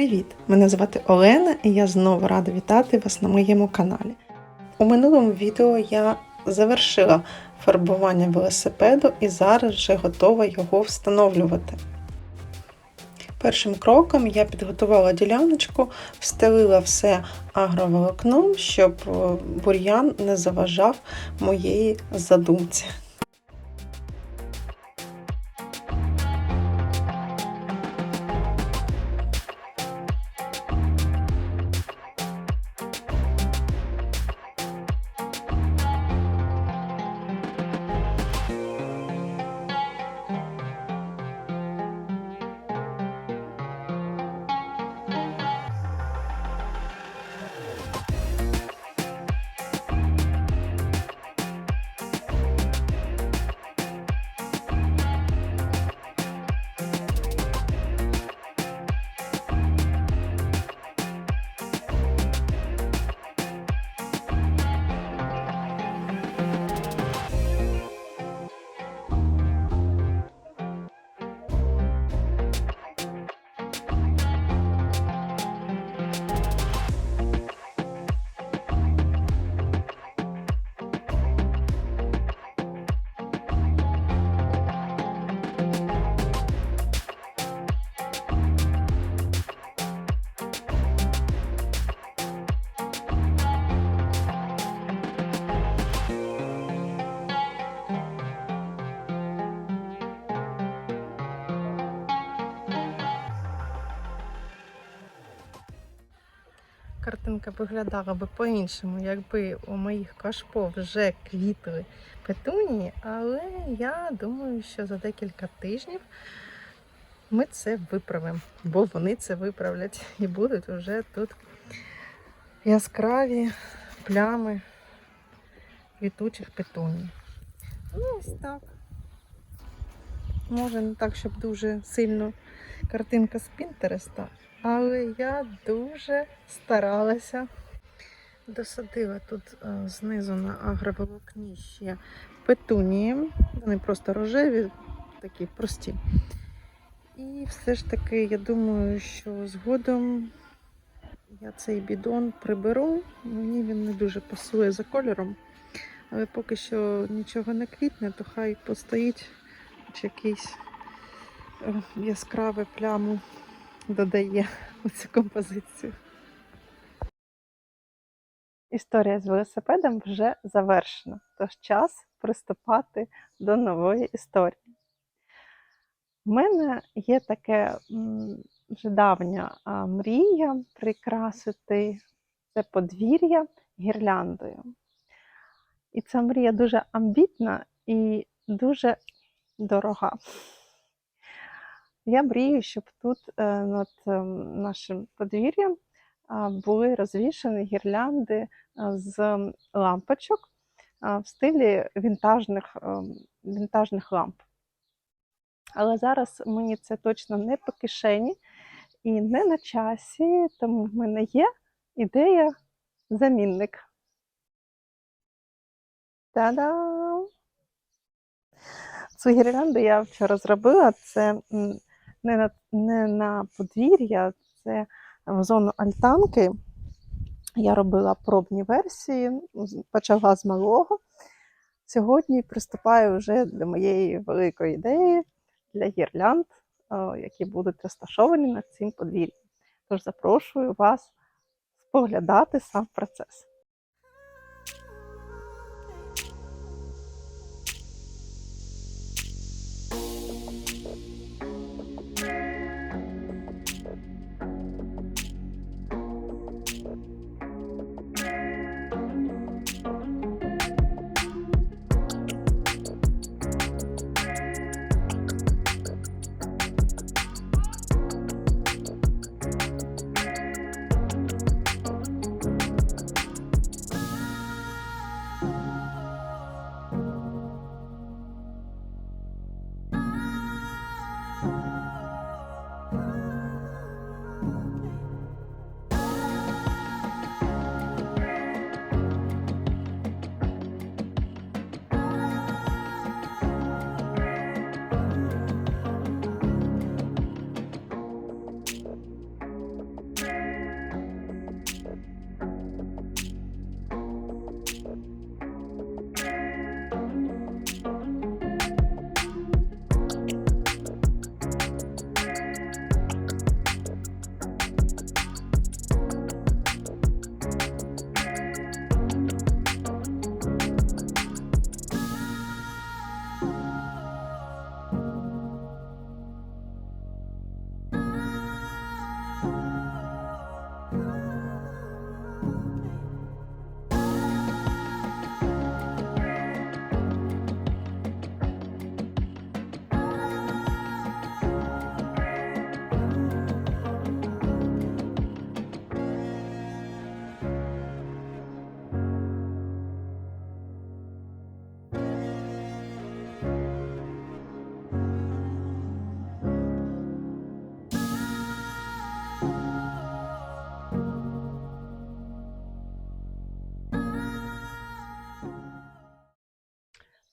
Привіт! Мене звати Олена і я знову рада вітати вас на моєму каналі. У минулому відео я завершила фарбування велосипеду і зараз вже готова його встановлювати. Першим кроком я підготувала діляночку, встелила все агроволокном, щоб е, бур'ян не заважав моєї задумці. Картинка виглядала би по-іншому, якби у моїх кашпо вже квітли петунії, але я думаю, що за декілька тижнів ми це виправимо, бо вони це виправлять і будуть вже тут яскраві плями квітучих петуній. Ну, ось так. Може, не так, щоб дуже сильно картинка з Пінтереста, але я дуже старалася. Досадила тут е, знизу на агроволокні ще петунії. Вони просто рожеві, такі прості. І все ж таки, я думаю, що згодом я цей бідон приберу. Мені він не дуже пасує за кольором. Але поки що нічого не квітне, то хай постоїть якийсь е, яскравий пляму додає у цю композицію. Історія з велосипедом вже завершена, тож час приступати до нової історії. У мене є таке вже давня мрія прикрасити це подвір'я гірляндою. І ця мрія дуже амбітна і дуже дорога. Я мрію, щоб тут е, над е, нашим подвір'ям були розвішані гірлянди е, з лампочок в стилі вінтажних, е, вінтажних ламп. Але зараз мені це точно не по кишені і не на часі, тому в мене є ідея замінник. Та-дам! Цю гірлянду я вчора зробила. Це не на, не на подвір'я, це в зону альтанки. Я робила пробні версії, почала з малого. Сьогодні приступаю вже до моєї великої ідеї для гірлянд, які будуть розташовані над цим подвір'ям. Тож запрошую вас споглядати сам процес.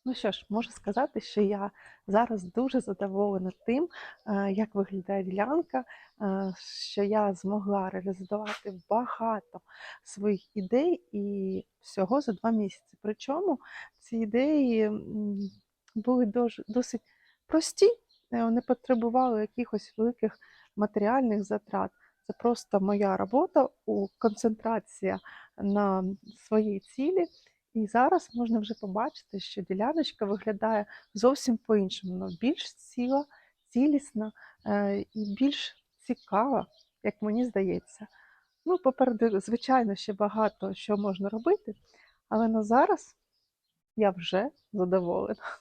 Ну що ж, можу сказати, що я зараз дуже задоволена тим, е, як виглядає ділянка, е, що я змогла реалізувати багато своїх ідей і всього за два місяці. Причому ці ідеї були досить прості, е, не потребували якихось великих матеріальних затрат. Це просто моя робота, у концентрація на своїй цілі. І зараз можна вже побачити, що діляночка виглядає зовсім по-іншому. Більш ціла, цілісна е, і більш цікава, як мені здається. Ну, попереду, звичайно, ще багато що можна робити, але на зараз я вже задоволена.